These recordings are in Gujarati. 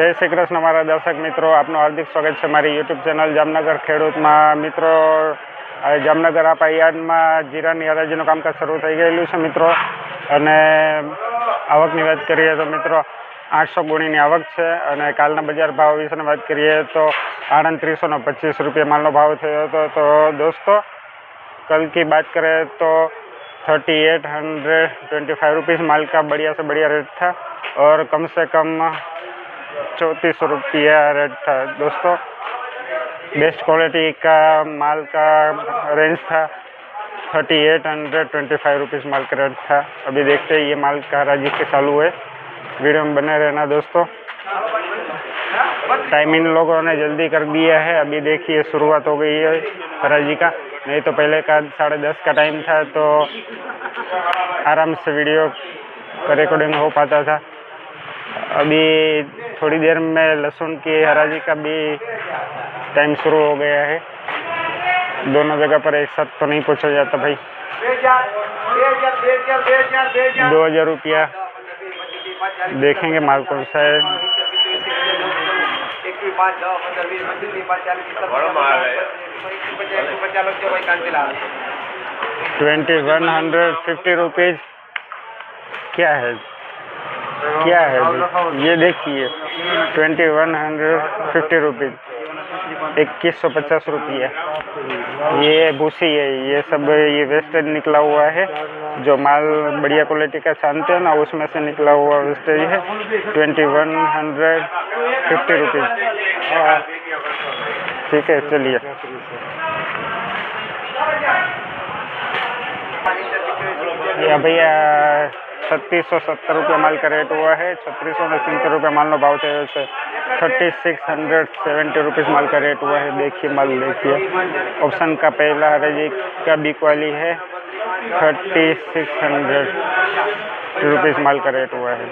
જય શ્રી કૃષ્ણ મારા દર્શક મિત્રો આપનું હાર્દિક સ્વાગત છે મારી યુટ્યુબ ચેનલ જામનગર ખેડૂતમાં મિત્રો જામનગર આપા યાર્ડમાં જીરાની હરાજીનું કામકાજ શરૂ થઈ ગયેલું છે મિત્રો અને આવકની વાત કરીએ તો મિત્રો આઠસો ગુણીની આવક છે અને કાલના બજાર ભાવ વિશેની વાત કરીએ તો આણંદ ત્રીસોનો પચીસ રૂપિયા માલનો ભાવ થયો હતો તો દોસ્તો કલકી વાત કરે તો thirty eight hundred twenty five rupees માલકા का बढ़िया से રેટ रेट ઓર और कम से चौंतीस रुपया रेट था दोस्तों बेस्ट क्वालिटी का माल का रेंज था thirty eight hundred twenty five rupees माल का रेट था अभी देखते हैं ये माल का राज्य के चालू है वीडियो में बने रहना दोस्तों टाइम इन लोगों ने जल्दी कर दिया है अभी देखिए शुरुआत हो गई है हराजी का नहीं तो पहले का साढ़े दस का टाइम था तो आराम से वीडियो का रिकॉर्डिंग हो पाता था अभी थोड़ी देर में लहसुन की हराजी का भी टाइम शुरू हो गया है दोनों जगह पर एक साथ तो नहीं पूछा जाता भाई दो हज़ार रुपया देखेंगे माल कौन सा है twenty one hundred fifty rupees क्या है क्या है ये देखिए twenty one hundred fifty rupees इक्कीस सौ पचास रुपये ये भूसी है ये सब ये वेस्टेज निकला हुआ है जो माल बढ़िया क्वालिटी का छानते हैं ना उसमें से निकला हुआ वेस्टेज है twenty one hundred fifty rupees ठीक है चलिए भैया छत्तीस सौ सत्तर रुपये माल का रेट हुआ है छत्तीस सौ सत्तर रुपये माल भाव चाहिए છે thirty six hundred seventy rupees माल का रेट हुआ है देखिए माल देखिए ऑप्शन का पहला हर जी क्या बी क्वाली है थर्टी सिक्स हंड्रेड रुपीज़ माल का रेट हुआ है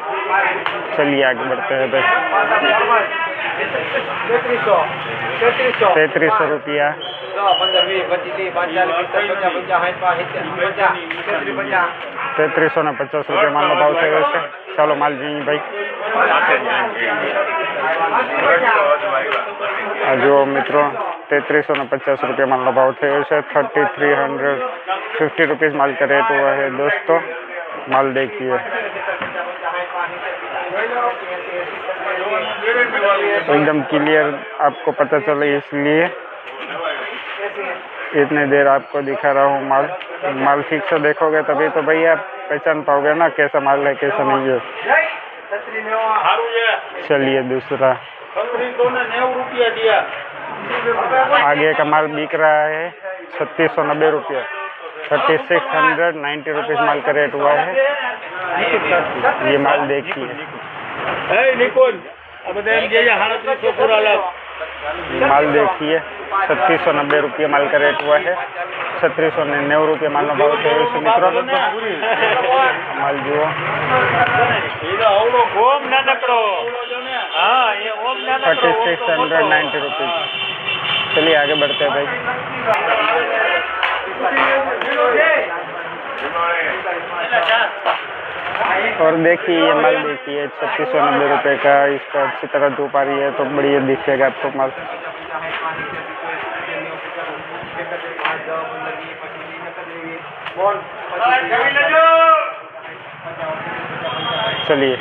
चलिए आगे बढ़ते हैं भाई तैतीस सौ पचास रुपया माल भाव थे चलो माल जी भाई जो मित्रों तैतीसो ने पचास रुपया माल भाव थे thirty three hundred fifty rupees माल का रेट हुआ है दोस्तों माल देखिए तो एकदम क्लियर आपको पता चले इसलिए इतनी देर आपको दिखा रहा हूँ माल माल ठीक से देखोगे तभी तो भैया आप पहचान पाओगे ना कैसा माल है कैसा नहीं है चलिए दूसरा आगे का माल बिक रहा है छत्तीस सौ नब्बे रुपया thirty six hundred ninety rupees माल का रेट हुआ है ये माल देखिए तो माल देखिए छत्तीस सौ नब्बे रुपये माल का रेट हुआ है छत्तीस सौ निन्यानवे रुपये माल में भाव चौबीस सौ मित्र माल जो thirty six hundred ninety rupees चलिए आगे बढ़ते हैं भाई और देखिए ये माल देखिए छत्तीस सौ नब्बे रुपये का इसको अच्छी तरह धूप आ रही है तो बढ़िया दिखेगा आपको माल चलिए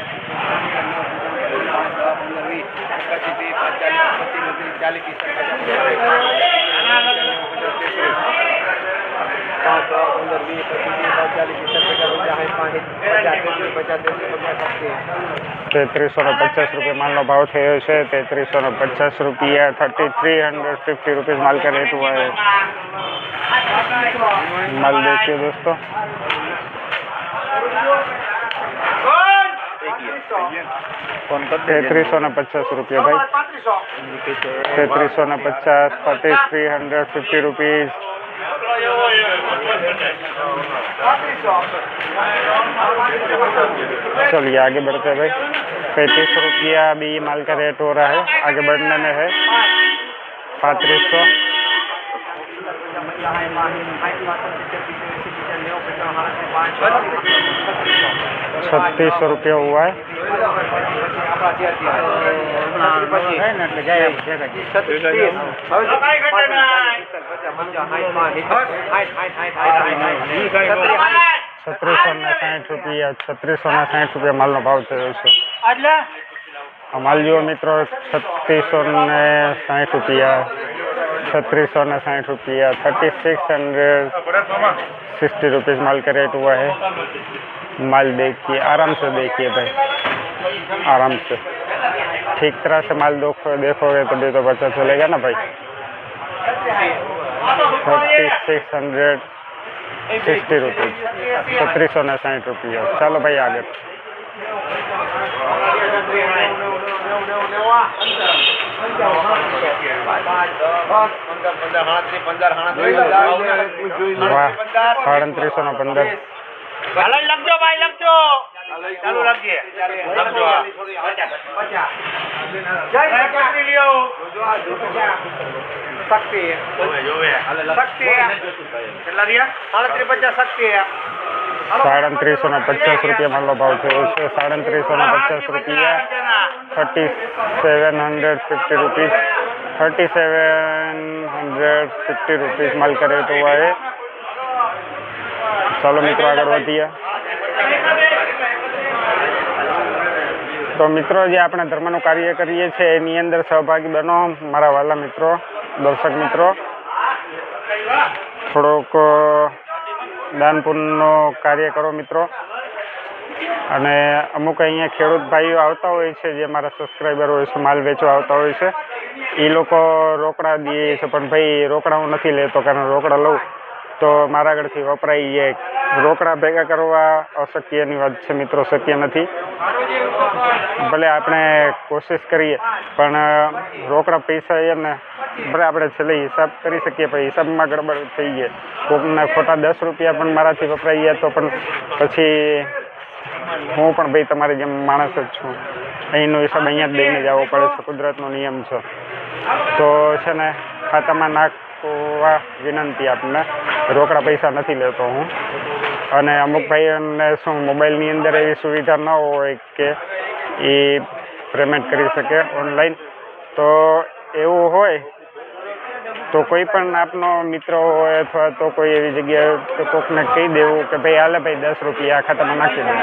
चालीस तेतरीसो पचास रुपये माल હાઈ પાંચ પચાસ તેત્રીસો ને પચાસ રૂપિયા માલનો फिफ्टी रुपीज़ माल का रेट हुआ है माल देखिए दोस्तों तैतीस सौ पचास रुपये भाई तैतीस सौ पचास thirty three hundred fifty rupees चलिए आगे बढ़ते हैं भाई पैंतीस रुपया अभी माल का रेट हो रहा है आगे बढ़ने में है पैंतीस सौ छत्तीस सौ रुपये हुआ है छत्तीस सौ साठ रुपये माल ना भाव थे अमाल जो मित्रों छत्तीस सौ साठ रुपया छत्तीस सौ साठ रुपया thirty six hundred sixty rupees माल का रेट हुआ है माल देखिए आराम से देखिए भाई आराम से ठीक तरह से माल देखो देखोगे तभी तो बच्चा चलेगा ना भाई thirty six hundred sixty rupees छत्तीस सौ न साठ रुपया चलो भाई आगे સાડત્રીસો નો પંદર લખજો ભાઈ લખજો ચાલુ શક્તિ શક્તિ કેટલા રહ્યા સાડત્રીસ પચાસ શક્તિ સાડત્રીસો ને પચાસ રૂપિયા મારો ભાવ થયો છે સાડત્રીસો ને પચાસ રૂપિયા thirty seven hundred fifty rupees thirty seven hundred fifty rupees માલ કરે તો વાએ ચાલો મિત્રો આગળ વધીએ તો મિત્રો જે આપણે ધર્મનું કાર્ય કરીએ છીએ એની અંદર સહભાગી બનો મારા વાલા મિત્રો દર્શક મિત્રો થોડોક દાનપૂર્ણનો કાર્ય કરો મિત્રો અને અમુક અહીંયા ખેડૂત ભાઈઓ આવતા હોય છે જે મારા સબસ્ક્રાઈબર હોય છે માલ વેચવા આવતા હોય છે એ લોકો રોકડા દે છે પણ ભાઈ રોકડા હું નથી લેતો કારણ રોકડા લઉં તો મારા આગળથી વપરાય એ રોકડા ભેગા કરવા અશક્યની વાત છે મિત્રો શક્ય નથી ભલે આપણે કોશિશ કરીએ પણ રોકડા પૈસા એ ને ભલે આપણે છેલ્લે હિસાબ કરી શકીએ પણ હિસાબમાં ગડબડ થઈ ગઈ કોકના ખોટા દસ રૂપિયા પણ મારાથી વપરાઈએ તો પણ પછી હું પણ ભાઈ તમારી જેમ માણસ જ છું અહીંનો હિસાબ અહીંયા જ દઈને જવો પડે છે કુદરતનો નિયમ છે તો છે ને ખાતામાં નાખ તો આ વિનંતી આપને રોકડા પૈસા નથી લેતો હું અને અમુક ભાઈને શું મોબાઈલની અંદર એવી સુવિધા ન હોય કે એ પ્રેમેટ કરી શકે ઓનલાઈન તો એવું હોય તો કોઈ પણ આપનો મિત્રો હોય તો કોઈ એવી જગ્યાએ કોકને કહી દેવું કે ભાઈ આલે ભાઈ 10 રૂપિયા ખાતામાં નાખી દે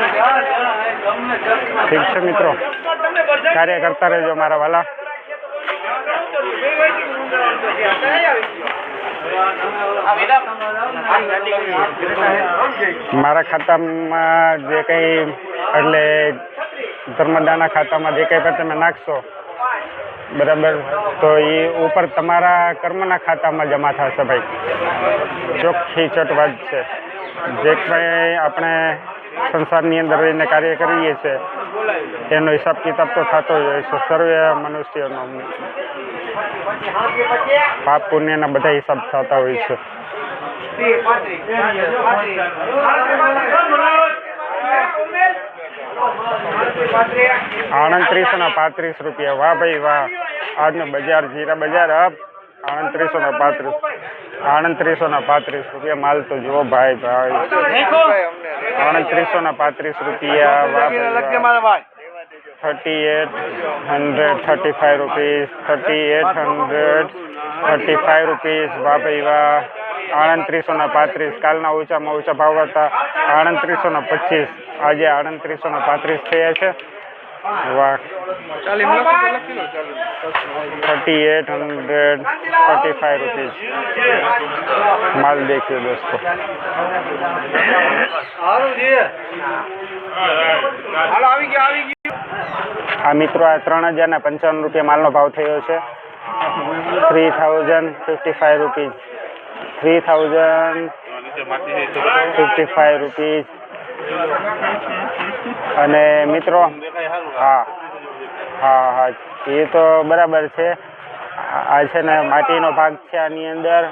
ટેન્શન મિત્રો કાર્યકર્તા રહેજો મારા વાલા મારા ખાતામાં જે કંઈ એટલે ધર્મદાના ખાતામાં જે કંઈ પણ તમે નાખશો બરાબર તો એ ઉપર તમારા કર્મના ખાતામાં જમા થશે ભાઈ ચોખ્ખી ચટ વાત છે જે કંઈ આપણે સંસારની અંદર રહીને કાર્ય કરીએ છીએ એનો હિસાબ કિતાબ તો થતો જ હોય છે સર્વે મનુષ્યોનો પાપ પુણ્યના બધા હિસાબ થતા હોય છે આણત્રીસો ના પાંત્રીસ રૂપિયા વાહ ભાઈ વાહ આજનો બજાર જીરા બજાર અપ આણત્રીસો ના પાંત્રીસ આણત્રીસો ના પાંત્રીસ રૂપિયા માલ તો જુઓ ભાઈ ભાઈ આણત્રીસો ના પાંત્રીસ રૂપિયા વાહ ભાઈ thirty eight hundred thirty five rupees thirty eight hundred thirty five rupees वाह भाई वाह आड़तरीसो पात्रीस कालना ऊँचा में ऊँचा भाव था सौ पच्चीस आज आड़तरीसो पात्रीस थे वाह thirty eight hundred thirty five rupees माल देखिए दोस्तों આ મિત્રો આ ત્રણ હજાર ને પંચાવન રૂપિયા માલનો ભાવ થયો છે three thousand fifty five rupees three thousand fifty five rupees અને મિત્રો હા હા હા એ તો બરાબર છે આ છે ને માટીનો ભાગ છે આની અંદર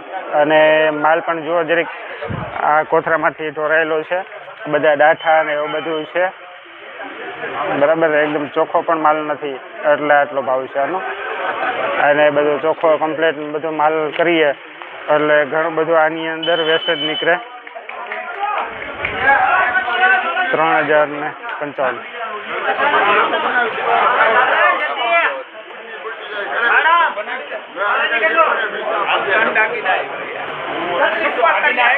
અને માલ પણ જુઓ જરીક આ કોથરામાંથી ઢોરાયેલો છે બધા ડાઠા ને એવું બધું છે બરાબર એકદમ ચોખ્ખો પણ માલ નથી એટલે આટલો ભાવ છે આનો અને બધું ચોખ્ખો કમ્પ્લેટ બધું માલ કરીએ એટલે ઘણું બધું આની અંદર જ નીકળે ત્રણ હજાર ને પંચાવન ડાકી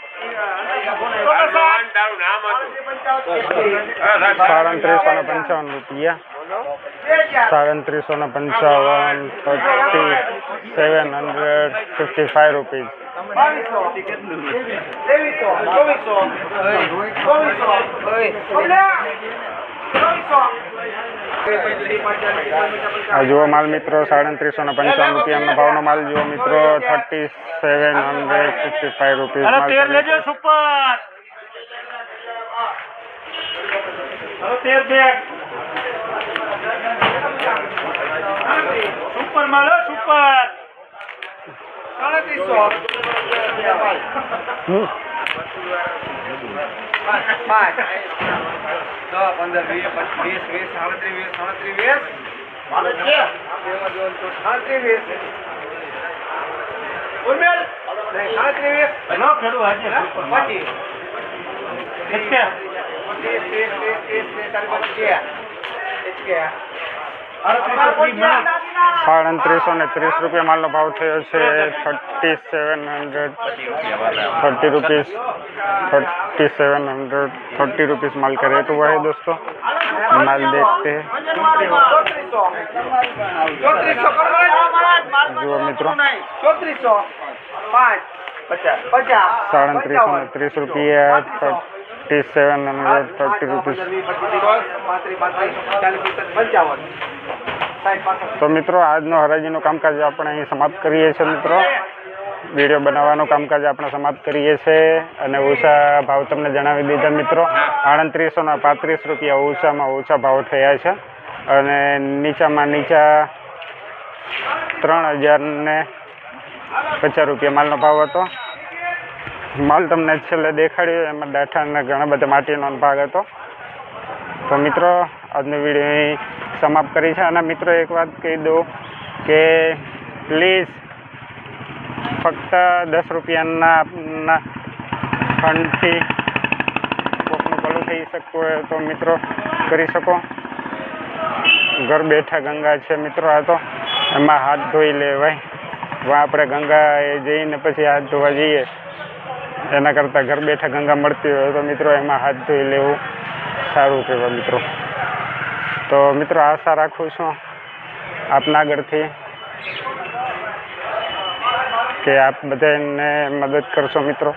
સાડત્રીસો ને પંચાવન રૂપિયા સાડત્રીસો ને પંચાવન fifty seven hundred fifty five rupees ચોવીસો ચોવીસો ચોવીસો આ જુઓ માલ મિત્રો સાડત્રીસો ને પંચાવન રૂપિયાનો ભાવનો માલ જુઓ મિત્રો thirty seven hundred fifty five rupees super super પાંચ દસ પંદર વીસ વીસ સાડત્રીસ વીસ સાડત્રીસ વીસ સાડત્રીસ વીસ સાડત્રીસ વીસ પચીસ ત્રીસ ત્રીસ ત્રીસ ત્રીસ ત્રીસ ત્રીસ ત્રીસ ત્રીસ સાડત્રીસો ને ત્રીસ રૂપિયા માલનો ભાવ થયો છે thirty seven hundred thirty rupees thirty seven hundred thirty rupees माल का रेट हुआ है दोस्तों माल देखते हैं जो मित्रों साढ़े तीस रुपये સેવન and 30 રૂપીસ તો મિત્રો આજનો હરાજીનું કામકાજ આપણે અહીં સમાપ્ત કરીએ છીએ મિત્રો વિડીયો બનાવવાનું કામકાજ આપણે સમાપ્ત કરીએ છીએ અને ઓછા ભાવ તમને જણાવી દીધા મિત્રો આડત્રીસોના પાંત્રીસ રૂપિયા ઓછામાં ઓછા ભાવ થયા છે અને નીચામાં નીચા ત્રણ હજારને પચાસ રૂપિયા માલનો ભાવ હતો માલ તમને છેલ્લે દેખાડ્યો એમાં દાઠાના ઘણા બધા માટીનો ભાગ હતો તો મિત્રો આજનો વિડીયો સમાપ્ત કરી છે અને મિત્રો એક વાત કહી દઉં કે પ્લીઝ ફક્ત દસ રૂપિયાના ફંડથી કોકનું ભલું થઈ શકતું હોય તો મિત્રો કરી શકો ઘર બેઠા ગંગા છે મિત્રો આ તો એમાં હાથ ધોઈ લેવાય આપણે ગંગાએ જઈને પછી હાથ ધોવા જઈએ એના કરતાં ઘર બેઠા ગંગા મળતી હોય તો મિત્રો એમાં હાથ ધોઈ લેવું સારું કહેવાય મિત્રો તો મિત્રો આશા રાખું છું આપના આગળથી કે આપ બધાને મદદ કરશો મિત્રો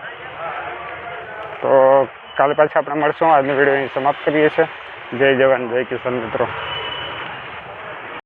તો કાલે પાછા આપણે મળશું આજનો વિડીયો અહીં સમાપ્ત કરીએ છીએ જય જવાન જય કિશન મિત્રો